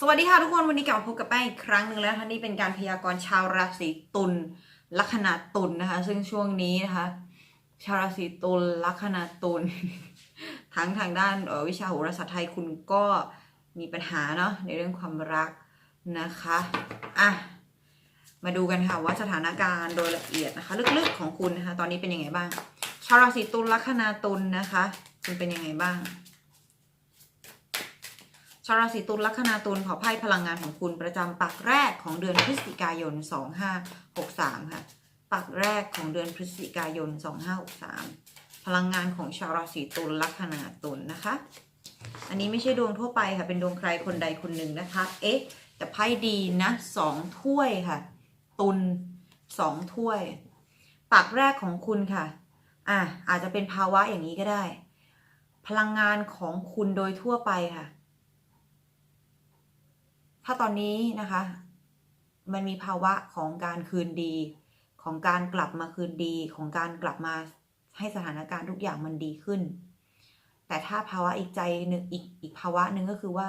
สวัสดีค่ะทุกคนวันนี้กลับมาพบกับแป้งอีกครั้งหนึ่งแล้วนะคะนี่เป็นการพยากรณ์ชาวราศีตุลลัคนาตุลนะคะ ซึ่งช่วงนี้นะคะ ชาวราศีตุลลัคนาตุลทั้งทางด้านออวิชาโหราศาสตร์ไทยคุณก็มีปัญหาเนาะในเรื่องความรักนะคะอะมาดูกันค่ะว่าสถานการณ์โดยละเอียดนะคะ ลึกๆของคุณนะคะ ตอนนี้เป็นยังไงบ้าง ชาวราศีตุลลัคนาตุลนะคะ คุณเป็นยังไงบ้าง ชาวราศีตุลลัคนาตุลขอไพ่พลังงานของคุณประจำปักแรกของเดือนพฤศจิกายน 2563 ค่ะ ปักแรกของเดือนพฤศจิกายน 2563 พลังงานของชาวราศีตุลลัคนาตุลนะคะ อันนี้ไม่ใช่ดวงทั่วไปค่ะ เป็นดวงใครคนใดคนหนึ่งนะคะ เอ๊ะ แต่ไพ่ดีนะสองถ้วยค่ะ ตุลสองถ้วย ปักแรกของคุณค่ะ อะอาจจะเป็นภาวะอย่างนี้ก็ได้ พลังงานของคุณโดยทั่วไปค่ะ ถ้าตอนนี้นะคะ มันมีภาวะของการคืนดี ของการกลับมาคืนดี ของการกลับมาให้สถานการณ์ทุกอย่างมันดีขึ้น แต่ถ้าภาวะอีกใจหนึ่งอีกอีกภาวะหนึ่งก็คือว่า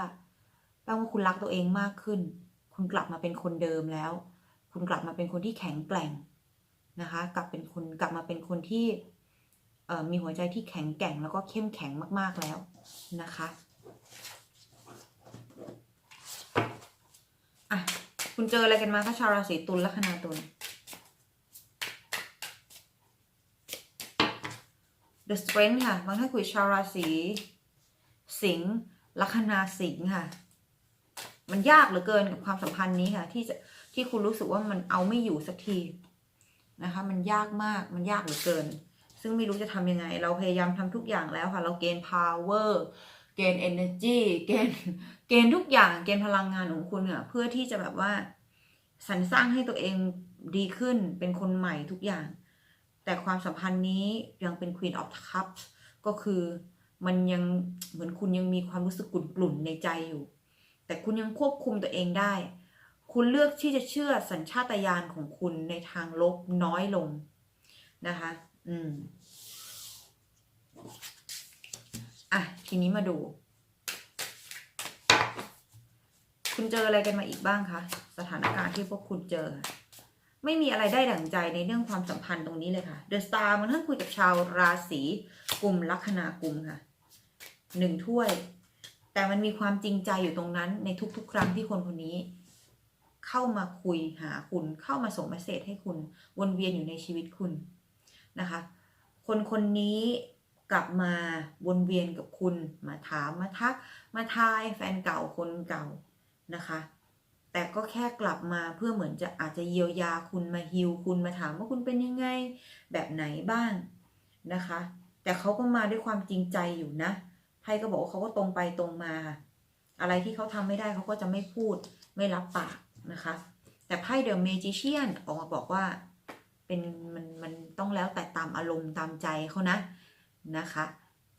แปลว่าคุณรักตัวเองมากขึ้น คุณกลับมาเป็นคนเดิมแล้ว คุณกลับมาเป็นคนที่แข็งแกร่งนะคะ กลับเป็นคนกลับมาเป็นคนที่มีหัวใจที่แข็งแกร่งแล้วก็เข้มแข็งมากๆแล้วนะคะ คุณ เจออะไรกันมาคะชาวราศีตุลลัคนาตุล The Strength ค่ะบางท่านคุยชาวราศีสิงห์ลัคนาสิงห์ค่ะ มันยากเหลือเกินกับความสัมพันธ์นี้ค่ะ ที่จะที่คุณรู้สึกว่ามันเอาไม่อยู่สักทีนะคะ มันยากมากมันยากเหลือเกิน ซึ่งไม่รู้จะทำยังไง เราพยายามทำทุกอย่างแล้วค่ะ เราเกณฑ์ power เกณฑ์ energy เกณฑ์เกณฑ์ทุกอย่างเกณฑ์พลังงานของคุณเนี่ยเพื่อที่จะแบบว่า สรรสร้างให้ตัวเองดีขึ้นเป็นคนใหม่ทุกอย่าง แต่ความสัมพันธ์นี้ยังเป็น Queen of Cups ก็คือมันยังเหมือนคุณยังมีความรู้สึกกลุ่นๆในใจอยู่ แต่คุณยังควบคุมตัวเองได้ คุณเลือกที่จะเชื่อสัญชาตญาณของคุณในทางลบน้อยลงนะคะ อืม อะ ทีนี้มาดู คุณเจออะไรกันมาอีกบ้างคะสถานการณ์ที่พวกคุณเจอ ไม่มีอะไรได้ดั่งใจในเรื่องความสัมพันธ์ตรงนี้เลยค่ะ The Star มันท่านคุยกับชาวราศีกลุ่มลัคนากุมค่ะหนึ่งถ้วย แต่มันมีความจริงใจอยู่ตรงนั้น ในทุกๆ ครั้งที่คนคนนี้ เข้ามาคุยหาคุณเข้ามาส่งเมสเซจให้คุณวนเวียนอยู่ในชีวิตคุณนะคะ คนคนนี้กลับมาวนเวียนกับคุณ มาถามมาทัก มาทายแฟนเก่าคนเก่า นะคะ แต่ก็แค่กลับมาเพื่อเหมือนจะอาจจะเยียวยาคุณมาฮิวคุณมาถามว่าคุณเป็นยังไงแบบไหนบ้างนะคะ แต่เขาก็มาด้วยความจริงใจอยู่นะไพ่ก็บอกว่าเขาก็ตรงไปตรงมา อะไรที่เขาทำไม่ได้เขาก็จะไม่พูดไม่รับปากนะคะ แต่ไพ่เดอะเมจิเชียนออกมาบอกว่าเป็นมันมันต้องแล้วแต่ตามอารมณ์ตามใจเขานะนะคะ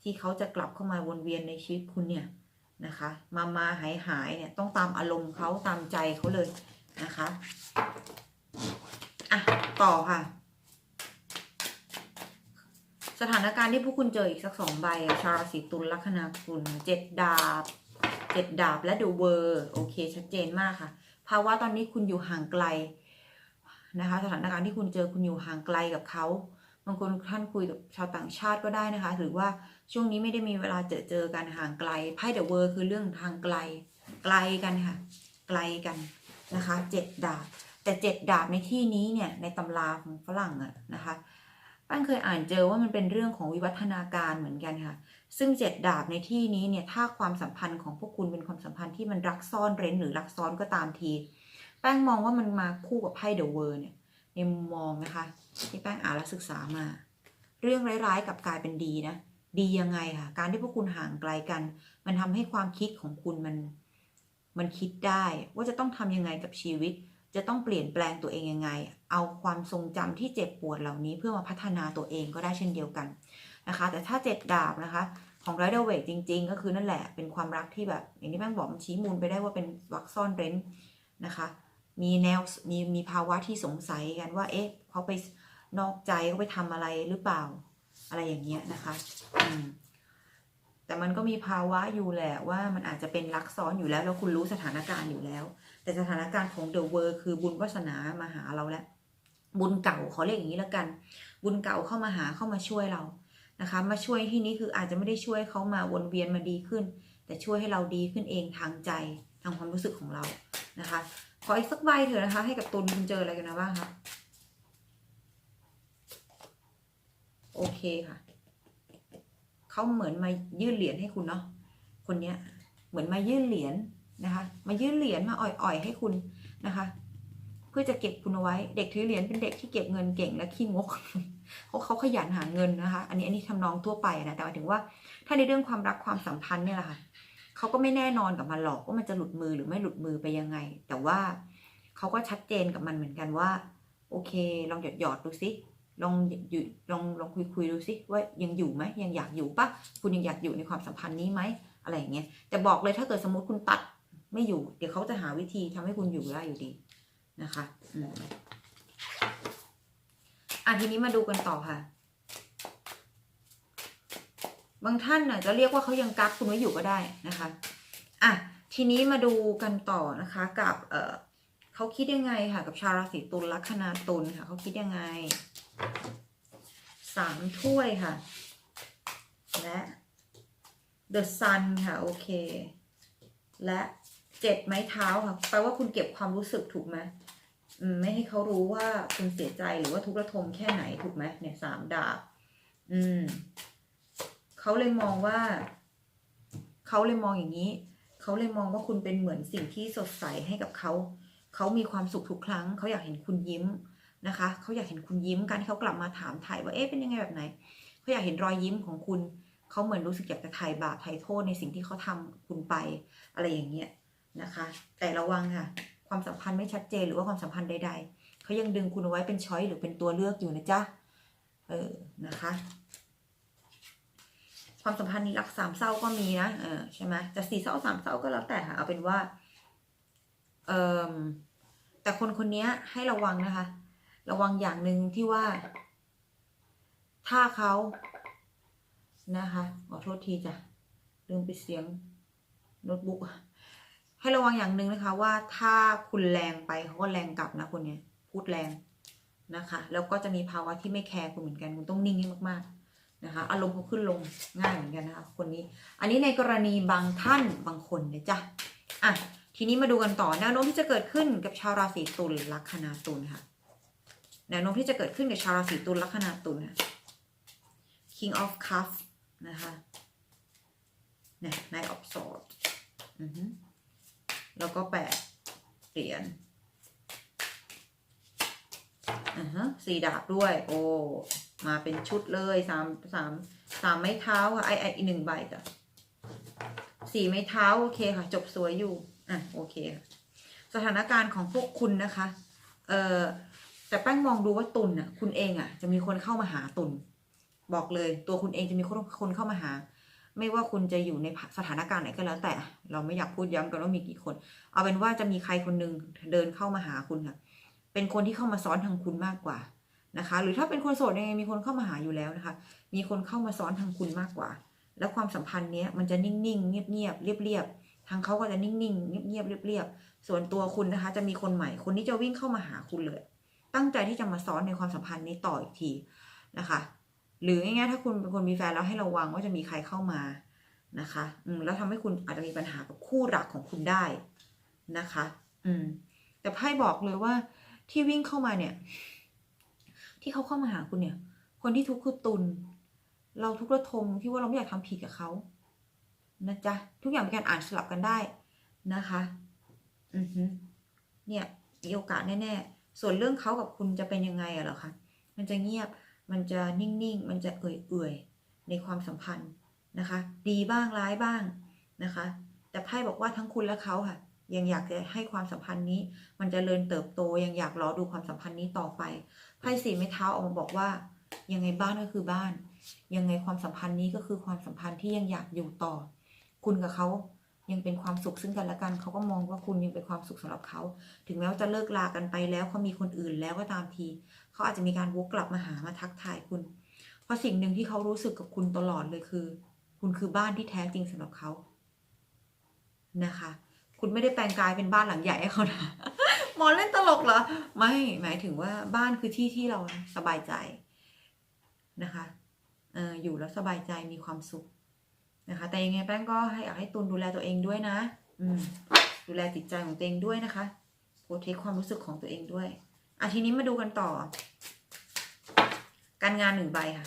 ที่เขาจะกลับเข้ามาวนเวียนในชีวิตคุณเนี่ย นะคะ มามาหายหายเนี่ยต้องตามอารมณ์เขาตามใจเขาเลยนะคะอะต่อค่ะ สถานการณ์ที่พวกคุณเจออีกสักสองใบชาวราศีตุลลัคนาคุณเจ็ดดาบเจ็ดดาบและเดอะเวอร์โอเค ชัดเจนมากค่ะภาวะตอนนี้คุณอยู่ห่างไกลนะคะ สถานการณ์ที่คุณเจอคุณอยู่ห่างไกลกับเขา บางคนท่านคุยกับชาวต่างชาติก็ได้นะคะ หรือว่าช่วงนี้ไม่ได้มีเวลาเจอเจอกันห่างไกลไพ่เดอะเวอร์คือเรื่องทางไกลไกลกันค่ะ ไกลกันนะคะเจ็ดดาบแต่เจ็ดดาบในที่นี้เนี่ยในตำราของฝรั่งอะนะคะป้านเคยอ่านเจอว่ามันเป็นเรื่องของวิวัฒนาการเหมือนกันค่ะ ซึ่งเจ็ดดาบในที่นี้เนี่ยถ้าความสัมพันธ์ของพวกคุณเป็นความสัมพันธ์ที่มันรักซ่อนเร้นหรือรักซ้อนก็ตามที แป้งมองว่ามันมาคู่กับไพ่เดอะเวอร์เนี่ยในมุมมองนะคะ ที่แป้งอ่านและศึกษามา เรื่องร้ายๆกับกลายเป็นดีนะ ดียังไงค่ะ การที่พวกคุณห่างไกลกัน มันทำให้ความคิดของคุณมัน มันคิดได้ ว่าจะต้องทำยังไงกับชีวิต จะต้องเปลี่ยนแปลงตัวเองยังไง เอาความทรงจำที่เจ็บปวดเหล่านี้เพื่อมาพัฒนาตัวเองก็ได้เช่นเดียวกันนะคะ แต่ถ้าเจ็ดดาบนะคะ ของไรเดอร์เวกจริง ๆ ก็คือนั่นแหละเป็นความรักที่แบบ อย่างที่แม่งบอกมันชี้มูลไปได้ว่าเป็นวักซ่อนเร้นนะคะ มีแนวมีมีภาวะที่สงสัยกันว่าเอ๊ะเขาไป นอกใจเขาไปทำอะไรหรือเปล่า อะไรอย่างเงี้ยนะคะอืมแต่มันก็มีภาวะอยู่แหละว่ามันอาจจะเป็นรักซ้อนอยู่แล้ว แล้วคุณรู้สถานการณ์อยู่แล้ว แต่สถานการณ์ของเดอะเวอร์คือบุญวาสนามาหาเราแล้ว บุญเก่าขอเรียกอย่างนี้แล้วกัน บุญเก่าเข้ามาหาเข้ามาช่วยเรานะคะ มาช่วยที่นี้คืออาจจะไม่ได้ช่วยเขามาวนเวียนมาดีขึ้น แต่ช่วยให้เราดีขึ้นเองทางใจทางความรู้สึกของเรานะคะขออีกสักใบเถอะนะคะ ให้กับตุลคุณเจออะไรกันนะบ้างคะ โอเคค่ะเขาเหมือนมายื่นเหรียญให้คุณเนาะคนเนี้ยเหมือนมายื่นเหรียญนะคะ มายื่นเหรียญมาอ่อยๆให้คุณนะคะ เพื่อจะเก็บคุณเอาไว้ เด็กถือเหรียญเป็นเด็กที่เก็บเงินเก่งและขี้งกเขาเขาขยันหาเงินนะคะ อันนี้อันนี้ทำนองทั่วไปนะแต่หมายถึงว่า ถ้าในเรื่องความรักความสัมพันธ์เนี่ยแหละค่ะเขาก็ไม่แน่นอนกับมันหรอกว่ามันจะหลุดมือหรือไม่หลุดมือไปยังไง แต่ว่าเขาก็ชัดเจนกับมันเหมือนกันว่า โอเค ลองหยอดหยอดๆดูสิ ลองอยู่ลองลองคุยคุยดูสิว่ายังอยู่ไหมยังอยากอยู่ปะคุณยังอยากอยู่ในความสัมพันธ์นี้ไหมอะไรอย่างเงี้ยแต่บอกเลยถ้าเกิดสมมติคุณตัดไม่อยู่ เดี๋ยวเขาจะหาวิธีทำให้คุณอยู่ได้อยู่ดีนะคะอืมอะทีนี้มาดูกันต่อค่ะ บางท่านน่ะจะเรียกว่าเขายังกักคุณไว้อยู่ก็ได้นะคะอะทีนี้มาดูกันต่อนะคะ กับเออเขาคิดยังไงค่ะ กับชาวราศีตุลลัคนาตุลค่ะเขาคิดยังไง สามถ้วยค่ะ และ The Sun ค่ะ โอเค และเจ็ดไม้เท้าค่ะแปลว่าคุณเก็บความรู้สึกถูกไหมอืมไม่ให้เขารู้ว่าคุณเสียใจหรือว่าทุกข์ระทมแค่ไหนถูกไหมเนี่ยสามดาบ อืมเขาเลยมองว่าเขาเลยมองอย่างนี้เขาเลยมองว่าคุณเป็นเหมือนสิ่งที่สดใสให้กับเขา เขามีความสุขทุกครั้ง เขาอยากเห็นคุณยิ้ม นะคะเขาอยากเห็นคุณยิ้มการที่เขากลับมาถามถ่ายว่าเอ๊ะเป็นยังไงแบบไหนเขาอยากเห็นรอยยิ้มของคุณเขาเหมือนรู้สึกอยากจะไถ่บาปไถ่โทษในสิ่งที่เขาทำคุณไปอะไรอย่างเงี้ยนะคะ แต่ระวังค่ะ ความสัมพันธ์ไม่ชัดเจนหรือว่าความสัมพันธ์ใด ๆเขายังดึงคุณเอาไว้เป็นช้อยหรือเป็นตัวเลือกอยู่นะจ๊ะเออนะคะความสัมพันธ์รักสามเศร้าก็มีนะ เออใช่ไหมจะสี่เศร้าสามเศร้าก็แล้วแต่ค่ะ เอาเป็นว่า เออแต่คนคนนี้ให้ระวังนะคะ ระวังอย่างหนึ่งที่ว่า ถ้าเขานะคะขอโทษทีจ้ะลืมไปเสียงโน้ตบุ๊กให้ระวังอย่างหนึ่งนะคะ ว่าถ้าคุณแรงไปเขาก็แรงกลับนะคนเนี้ยพูดแรงนะคะ แล้วก็จะมีภาวะที่ไม่แคร์คุณเหมือนกันคุณต้องนิ่งให้มาก ๆนะคะ อารมณ์เขาขึ้นลงง่ายเหมือนกันนะคะ คนนี้ อันนี้ในกรณีบางท่านบางคนนะจ๊ะอะทีนี้มาดูกันต่อแนวโน้มที่จะเกิดขึ้นกับชาวราศีตุลลัคนาตุลค่ะ แนวโน้มที่จะเกิดขึ้นกับชาวราศีตุลลัคนาตุลค่ะ King of Cups นะคะเนี่ย Knight of Swords อือแล้วก็แปดเหรียญอือฮะสี่ดาบด้วย โอ้ มาเป็นชุดเลยสามสามสามไม้เท้าค่ะไอไออีกหนึ่งใบจ้ะสี่ไม้เท้า โอเคค่ะ จบสวยอยู่ อะ โอเคค่ะสถานการณ์ของพวกคุณนะคะ เอ่อ แต่แป้งมองดูว่าตุลน่ะ คุณเองอะ จะมีคนเข้ามาหาตุลบอกเลยตัวคุณเองจะมีคนคนเข้ามาหา ไม่ว่าคุณจะอยู่ในสถานการณ์ไหนก็แล้ว แต่เราไม่อยากพูดย้ำกันว่ามีกี่คน เอาเป็นว่าจะมีใครคนหนึ่งเดินเข้ามาหาคุณค่ะ เป็นคนที่เข้ามาซ้อนทางคุณมากกว่านะคะ หรือถ้าเป็นคนโสดยังไงมีคนเข้ามาหาอยู่แล้วนะคะ มีคนเข้ามาซ้อนทางคุณมากกว่า แล้วความสัมพันธ์เนี้ยมันจะนิ่งๆเงียบๆเรียบๆทางเขาก็จะนิ่งๆเงียบๆเรียบๆส่วนตัวคุณนะคะ จะมีคนใหม่คนที่จะวิ่งเข้ามาหาคุณเลย ตั้งใจที่จะมาซ้อนในความสัมพันธ์นี้ต่ออีกทีนะคะ หรือง่ายๆถ้าคุณเป็นคนมีแฟนแล้วให้ระวังว่าจะมีใครเข้ามานะคะอืมแล้วทำให้คุณอาจจะมีปัญหากับคู่รักของคุณได้นะคะ อืม แต่ไพ่บอกเลยว่าที่วิ่งเข้ามาเนี่ย ที่เขาเข้ามาหาคุณเนี่ย คนที่ทุกข์คือตุลเราทุกข์ระทมที่ว่าเราไม่อยากทำผิดกับเขานะจ๊ะทุกอย่างเป็นการอ่านสลับกันได้นะคะ อือฮึเนี่ยมีโอกาสแน่ ๆ ส่วนเรื่องเขากับคุณจะเป็นยังไงอะเหรอคะ มันจะเงียบ มันจะนิ่งๆ มันจะเอื่อยๆ ในความสัมพันธ์นะคะ ดีบ้างร้ายบ้างนะคะ แต่ไพ่บอกว่าทั้งคุณและเขาค่ะ ยังอยากจะให้ความสัมพันธ์นี้ มันจเจริญเติบโต ยังอยากรอดูความสัมพันธ์นี้ต่อไป ไพ่สีไม้เท้าออกมาบอกว่า ยังไงบ้านก็คือบ้าน ยังไงความสัมพันธ์นี้ก็คือความสัมพันธ์ที่ยังอยากอยู่ต่อ คุณกับเขา ยังเป็นความสุขซึ่งกันและกันเขาก็มองว่าคุณยังเป็นความสุขสำหรับเขา ถึงแม้ว่าจะเลิกลากันไปแล้วเขามีคนอื่นแล้วก็ตามที เขาอาจจะมีการวกกลับมาหามาทักทายคุณ เพราะสิ่งหนึ่งที่เขารู้สึกกับคุณตลอดเลยคือ คุณคือบ้านที่แท้จริงสำหรับเขานะคะ คุณไม่ได้แปลงกายเป็นบ้านหลังใหญ่ให้เขานะหมอเล่นตลกเหรอ ไม่หมายถึงว่าบ้านคือที่ที่เราสบายใจนะคะอออยู่แล้วสบายใจมีความสุข นะคะ แต่ยังไงแป้งก็ให้อยากให้ตุนดูแลตัวเองด้วยนะ อืม ดูแลจิตใจของตัวเองด้วยนะคะโปรเทคความรู้สึกของตัวเองด้วยอะทีนี้มาดูกันต่อ การงานหนึ่งใบค่ะ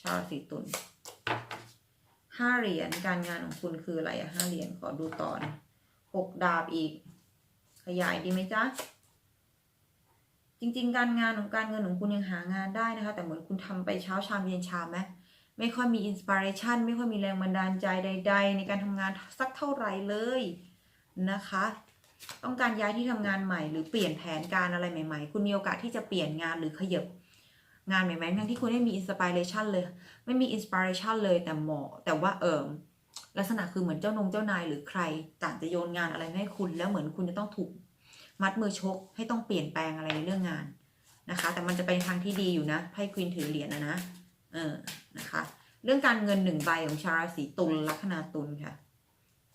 ชาวราศีตุลห้าเหรียญการงานของคุณคืออะไรอะห้าเหรียญขอดูต่อนะหกดาบอีก ขยายดีไหมจ๊ะจริง ๆ การงานของการเงินของคุณยังหางานได้นะคะ แต่เหมือนคุณทำไปเช้าชามเย็นชามไหม ไม่ค่อยมีอินสปิเรชันไม่ค่อยมีแรงบันดาลใจใด ๆ ในการทำงานสักเท่าไหร่เลยนะคะ ต้องการย้ายที่ทำงานใหม่ หรือเปลี่ยนแผนการอะไรใหม่ ๆ คุณมีโอกาสที่จะเปลี่ยนงานหรือขยับงานใหม่ๆทั้งที่คุณไม่มีอินสปิเรชันเลย ไม่มีอินสปิเรชันเลยแต่หมอแต่ว่าเอิมลักษณะคือเหมือนเจ้านงเจ้านายหรือใครต่างจะโยนงานอะไรให้คุณ แล้วเหมือนคุณจะต้องถูกมัดมือชก ให้ต้องเปลี่ยนแปลงอะไรในเรื่องงานนะคะ แต่มันจะเป็นทางที่ดีอยู่นะไพ่ควีนถือเหรียญนะนะ เออนะคะ เรื่องการเงินหนึ่งใบของชาวราศีตุลลัคนาตุลค่ะ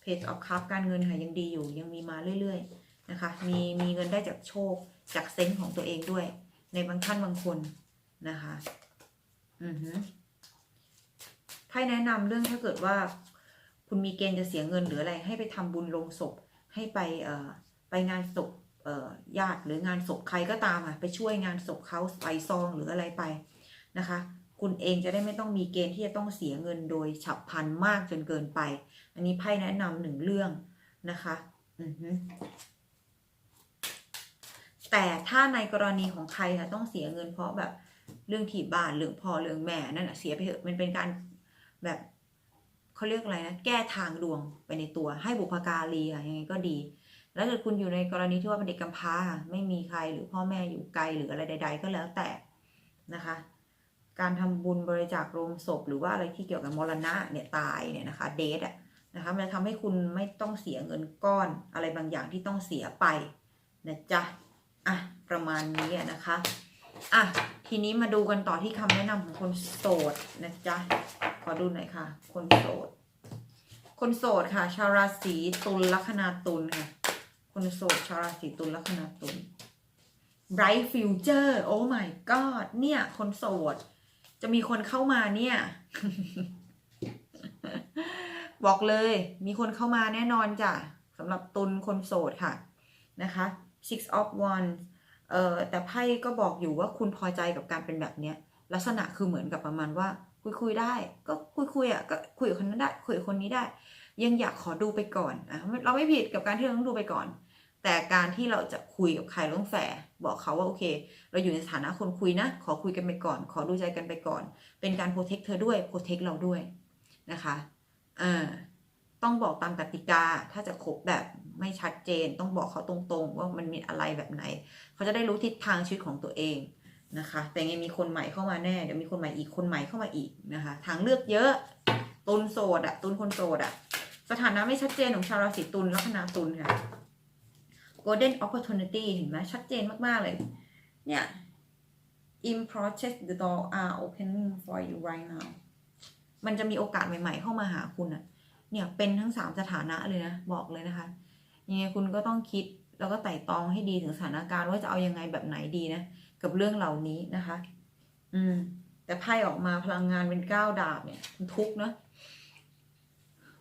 Page of Cup การเงินค่ะยังดีอยู่ยังมีมาเรื่อย ๆ นะคะ มีมีเงินได้จากโชคจากเซนส์ของตัวเองด้วย ในบางท่านบางคนนะคะ อือฮึไพ่แนะนำเรื่องถ้าเกิดว่า คุณมีเกณฑ์จะเสียเงินหรืออะไร ให้ไปทำบุญลงศพ ให้ไปเอ่อไปงานศพเอ่อญาติหรืองานศพใครก็ตามอะไปช่วยงานศพเขาไปซองหรืออะไรไปนะคะ คุณเองจะได้ไม่ต้องมีเกณฑ์ที่จะต้องเสียเงินโดยฉับพลันมากจนเกินไป อันนี้ไพ่แนะนำหนึ่งเรื่องนะคะอือฮึแต่ถ้าในกรณีของใครค่ะต้องเสียเงินเพราะแบบเรื่องที่บ้านเรื่องพ่อเรื่องแม่นั่นแหะเสียไปเถอะมันเป็นการแบบเขาเรียกอะไรนะแก้ทางดวงไปในตัวให้บุพการีค่ะยังไงก็ดี แล้วถ้าคุณอยู่ในกรณีที่ว่าเป็นเด็กกำพร้าไม่มีใครหรือพ่อแม่อยู่ไกลหรืออะไรใด ๆ ก็แล้วแต่นะคะ การทำบุญบริจาคโรงศพ หรือว่าอะไรที่เกี่ยวกับมรณะเนี่ยตายเนี่ยนะคะเดทอะนะคะมันจะทำให้คุณไม่ต้องเสียเงินก้อนอะไรบางอย่างที่ต้องเสียไปนะจ๊ะอะประมาณนี้นะคะอะทีนี้มาดูกันต่อที่คำแนะนำของคนโสดนะจ๊ะขอดูหน่อยค่ะ คนโสด คนโสดค่ะ ชาวราศีตุลลัคนาตุลค่ะคนโสดชาวราศีตุลลัคนาตุล bright future โอ้ my god เนี่ย คนโสด จะมีคนเข้ามาเนี่ย บอกเลย มีคนเข้ามาแน่นอนจ้ะสำหรับตุลคนโสดค่ะนะคะ six of wands เอ่อแต่ไพ่ก็บอกอยู่ว่าคุณพอใจกับการเป็นแบบเนี้ย ลักษณะคือเหมือนกับประมาณว่า คุยคุยได้ ก็คุยคุยอะก็คุยกับคนนั้นได้ คุยกับคนนี้ได้ ยังอยากขอดูไปก่อนอะเราไม่ผิดกับการที่เราต้องดูไปก่อน แต่การที่เราจะคุยกับใครเราต้องแฝงบอกเขาว่าโอเค เราอยู่ในสถานะคนคุยนะ ขอคุยกันไปก่อน ขอดูใจกันไปก่อน เป็นการโปรเทคเธอด้วยโปรเทคเราด้วยนะคะอ่าต้องบอกตามกติกา ถ้าจะคบแบบไม่ชัดเจน ต้องบอกเขาตรงๆ ว่ามันมีอะไรแบบไหน เขาจะได้รู้ทิศทางชีวิตของตัวเองนะคะ แต่ไงมีคนใหม่เข้ามาแน่ เดี๋ยวมีคนใหม่อีก คนใหม่เข้ามาอีกนะคะ ทางเลือกเยอะ ตุนโสดอะตุนคนโสดอะสถานะไม่ชัดเจนของชาวราศีตุลลัคนาตุลค่ะ golden opportunity เห็นไหมชัดเจนมาก ๆ เลย เนี่ย in process the door are opening for you right now มันจะมีโอกาสใหม่ ๆ เข้ามาหาคุณอะเนี่ยเป็นทั้งสามสถานะเลยนะ บอกเลยนะคะ ยังไงคุณก็ต้องคิดแล้วก็ไต่ตองให้ดีถึงสถานการณ์ว่าจะเอายังไงแบบไหนดีนะ กับเรื่องเหล่านี้นะคะ อืม แต่ไพ่ออกมาพลังงานเป็นเก้าดาบเนี่ย คุณทุกเนะ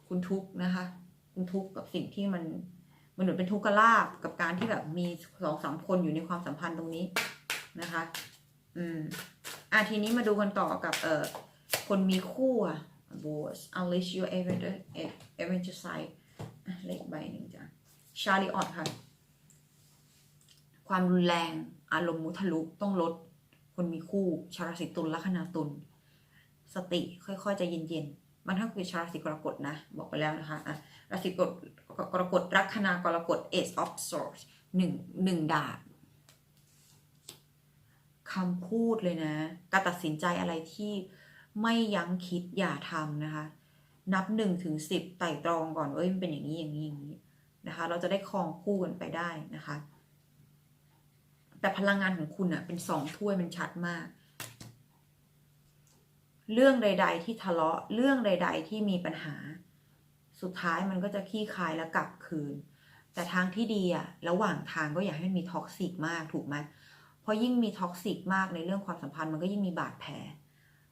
คุณทุกนะคะ คุณทุกกับสิ่งที่มัน มันเหมือนเป็นทุกขลาบกับการที่แบบมีสองสามคนอยู่ในความสัมพันธ์ตรงนี้นะคะ อืมอะทีนี้มาดูกันต่อกับเอ่อคนมีคู่อะ boss unless you ever ever just side เลขใบหนึ่งจ้ะชาลีออดค่ะ ความรุนแรงอารมณ์มุทะลุต้องลด คนมีคู่ ชาวราศีตุลลัคนาตุล สติค่อยๆจะเย็นๆ มันถ้าคือชาวราศีกรกฎนะ บอกไปแล้วนะคะอะราศีกรกรกฎลัคนากรกฎ Ace of Swords หนึ่งหนึ่งดาบคำพูดเลยนะ การตัดสินใจอะไรที่ไม่ยั้งคิดอย่าทำนะคะ นับหนึ่งถึงสิบไต่ตรองก่อนเอ้ยมันเป็นอย่างนี้อย่างนี้อย่างนี้นะคะ เราจะได้ครองคู่กันไปได้นะคะ แต่พลังงานของคุณอะเป็นสองถ้วยมันชัดมาก เรื่องใด ๆ ที่ทะเลาะเรื่องใด ๆ ที่มีปัญหา สุดท้ายมันก็จะขี้คายแล้วกลับคืน แต่ทางที่ดีอะระหว่างทางก็อย่าให้มันมีท็อกซิกมากถูกไหมเพราะยิ่งมีท็อกซิกมากในเรื่องความสัมพันธ์มันก็ยิ่งมีบาดแผล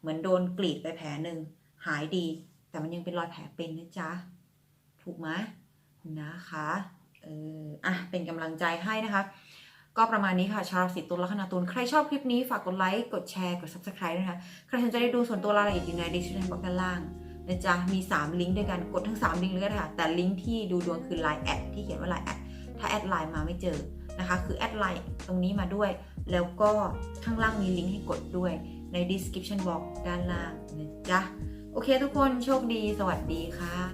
เหมือนโดนกรีดไปแผลหนึ่งหายดี แต่มันยังเป็นรอยแผลเป็นนะจ๊ะถูกไหมนะคะเอออะเป็นกำลังใจให้นะคะ ก็ประมาณนี้ค่ะ ชาวราศีตุลลัคนาตุลใครชอบคลิปนี้ฝากกดไลค์กดแชร์กด subscribe ด้วยนะคะ ใครสนใจได้ดูส่วนตัวรายละเอียดอยู่ใน description box ด้านล่างนะจ๊ะมี 3 ลิงก์ด้วยกันกดทั้ง 3 ลิงก์เลยค่ะ แต่ลิงก์ที่ดูดวงคือ Line แอดที่เขียนว่า Line แอดถ้าแอดไลน์มาไม่เจอนะคะ คือแอดไลน์ตรงนี้มาด้วย แล้วก็ข้างล่างมีลิงก์ให้กดด้วยใน description box ด้านล่างนะจ๊ะโอเคทุกคนโชคดีสวัสดีค่ะ